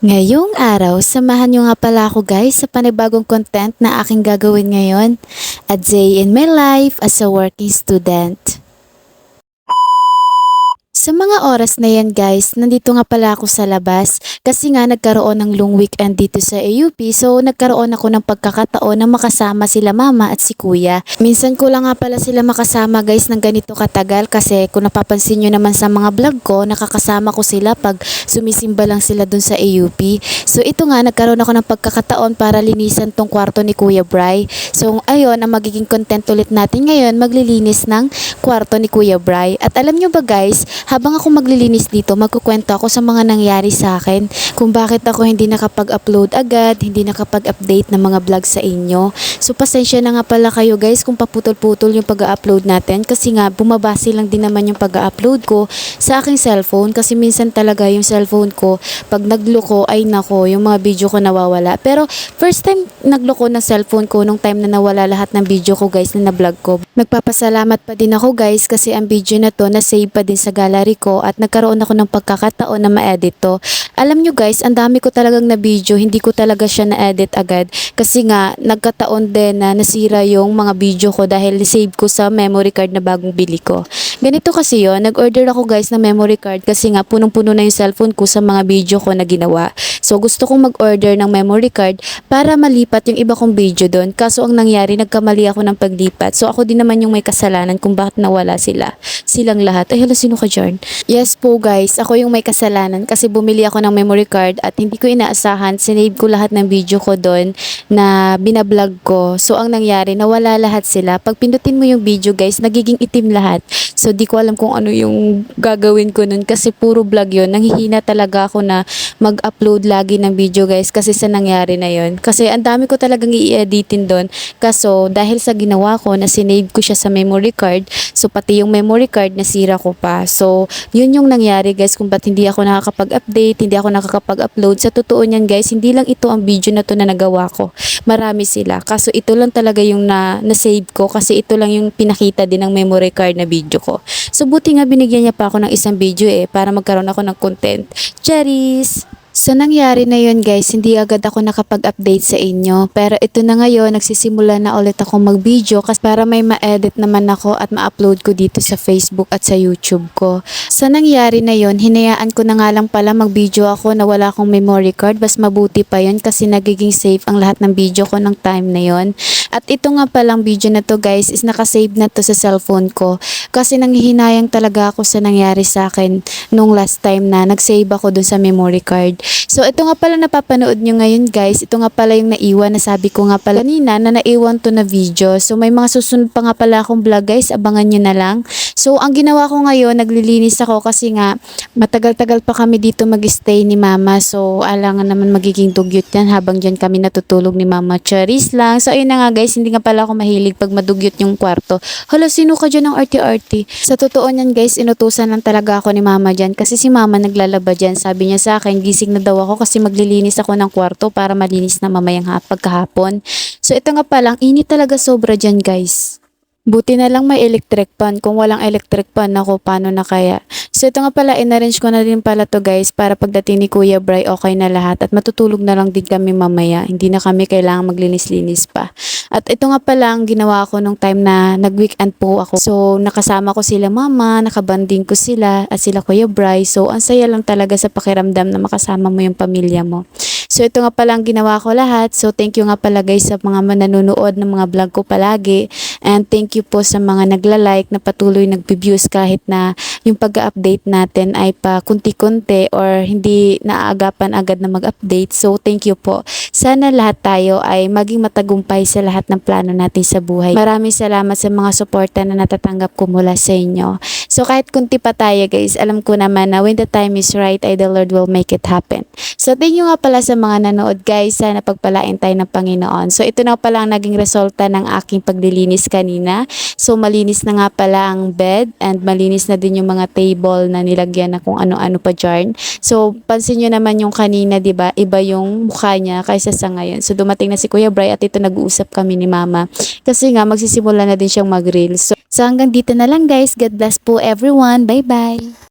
Ngayong araw, samahan nyo nga pala ako guys sa panibagong content na aking gagawin ngayon. A day in my life as a working student. Sa mga oras na yan guys, nandito nga pala ako sa labas kasi nga nagkaroon ng long weekend dito sa AUP so nagkaroon ako ng pagkakataon na makasama sila mama at si kuya. Minsan ko lang nga pala sila makasama guys ng ganito katagal kasi kung napapansin nyo naman sa mga vlog ko, nakakasama ko sila pag sumisimba lang sila dun sa AUP. So ito nga, nagkaroon ako ng pagkakataon para linisan tong kwarto ni Kuya Bry. So ayun, ang magiging content ulit natin ngayon, maglilinis ng kwarto ni Kuya Bry. At alam nyo ba guys, habang ako maglilinis dito, magkukwento ako sa mga nangyari sa akin kung bakit ako hindi nakapag-upload agad, hindi nakapag-update ng mga vlog sa inyo. So pasensya na nga pala kayo guys kung paputol-putol yung pag-upload natin kasi nga bumabase lang din naman yung pag-upload ko sa aking cellphone kasi minsan talaga yung cellphone ko pag nagloko ay nako yung mga video ko nawawala. Pero first time nagloko ng cellphone ko nung time na nawala lahat ng video ko guys na na-vlog ko. Nagpapasalamat pa din ako guys kasi ang video na to na-save pa din sa gallery ko at nagkaroon ako ng pagkakataon na ma-edit to. Alam nyo guys, ang dami ko talagang na video, hindi ko talaga siya na-edit agad kasi nga nagkataon din na nasira yung mga video ko dahil save ko sa memory card na bagong bili ko. Ganito kasi yon nag-order ako guys ng memory card kasi nga punong-puno na yung cellphone ko sa mga video ko na ginawa. So gusto kong mag-order ng memory card para malipat yung iba kong video doon. Kaso ang nangyari, nagkamali ako ng paglipat. So ako din naman yung may kasalanan kung bakit nawala sila. Silang lahat. Ay hala, sino ka dyan? Yes po guys, ako yung may kasalanan kasi bumili ako ng memory card at hindi ko inaasahan. Sinave ko lahat ng video ko doon na binablog ko. So ang nangyari, nawala lahat sila. Pag pindutin mo yung video guys, nagiging itim lahat. So di ko alam kung ano yung gagawin ko nun kasi puro vlog yun. Nanghihina talaga ako na mag-upload lagi ng video guys kasi sa nangyari na yun. Kasi ang dami ko talagang i-editin doon. Kaso dahil sa ginawa ko na sinave ko siya sa memory card, so pati yung memory card nasira ko pa. So yun yung nangyari guys kung ba't hindi ako nakakapag-update, hindi ako nakakapag-upload. Sa totoo niyan guys, hindi lang ito ang video na to na nagawa ko. Marami sila. Kaso ito lang talaga yung na, na-save ko kasi ito lang yung pinakita din ng memory card na video ko. So buti nga binigyan niya pa ako ng isang video eh para magkaroon ako ng content. Cherries! So nangyari na yun guys, hindi agad ako nakapag-update sa inyo. Pero ito na ngayon, nagsisimula na ulit ako mag-video kasi para may ma-edit naman ako at ma-upload ko dito sa Facebook at sa YouTube ko. Sa nangyari na yun, hinayaan ko na nga lang pala mag-video ako na wala akong memory card. Mas mabuti pa yun kasi nagiging safe ang lahat ng video ko ng time na yun. At ito nga palang video na to guys is nakasave na to sa cellphone ko. Kasi nanghihinayang talaga ako sa nangyari sa akin nung last time na nag-save ako dun sa memory card. So ito nga pala napapanood nyo ngayon guys. Ito nga pala yung naiwan na sabi ko nga pala kanina na naiwan to na video. So may mga susunod pa nga pala akong vlog guys. Abangan nyo na lang. So ang ginawa ko ngayon, naglilinis ako kasi nga matagal-tagal pa kami dito mag-stay ni mama. So alangan naman magiging dugyot yan habang dyan kami natutulog ni mama. Charis lang. So ayun na nga guys, hindi nga pala ako mahilig pag madugyot yung kwarto. Hala, sino ka dyan ng arty-arty? Sa totoo niyan guys, inutusan lang talaga ako ni mama dyan kasi si mama naglalaba dyan. Sabi niya sa akin, gising na daw ako kasi maglilinis ako ng kwarto para malinis na mamayang ha- pagkahapon. So ito nga palang, init talaga sobra dyan guys. Buti na lang may electric pan. Kung walang electric pan ako, paano na kaya? So ito nga pala, inarrange ko na din pala to guys para pagdating ni Kuya Bry, okay na lahat. At matutulog na lang din kami mamaya. Hindi na kami kailangang maglinis-linis pa. At ito nga pala ang ginawa ko nung time na nag-weekend po ako. So nakasama ko sila mama, nakabanding ko sila at sila Kuya Bry. So ang saya lang talaga sa pakiramdam na makasama mo yung pamilya mo. So ito nga pala ang ginawa ko lahat. So thank you nga pala guys sa mga manonood ng mga vlog ko palagi. And thank you po sa mga nagla-like na patuloy nagbe-views kahit na yung pag-update natin ay pa kunti-kunti or hindi naaagapan agad na mag-update. So thank you po. Sana lahat tayo ay maging matagumpay sa lahat ng plano natin sa buhay. Maraming salamat sa mga suporta na natatanggap ko mula sa inyo. So kahit kunti pa tayo guys, alam ko naman na when the time is right, ay the Lord will make it happen. So thank you nga pala sa mga nanood guys. Sana pagpalain tayo ng Panginoon. So ito na pala ang naging resulta ng aking paglilinis kanina. So malinis na nga pala ang bed and malinis na din yung mga table na nilagyan na kung ano-ano pa dyan. So pansin nyo naman yung kanina, 'di ba? Iba yung mukha niya kaysa sa ngayon. So dumating na si Kuya Bry at ito nag-uusap kami ni Mama. Kasi nga magsisimula na din siyang mag-reel. So, so hanggang dito na lang guys. God bless po everyone. Bye-bye.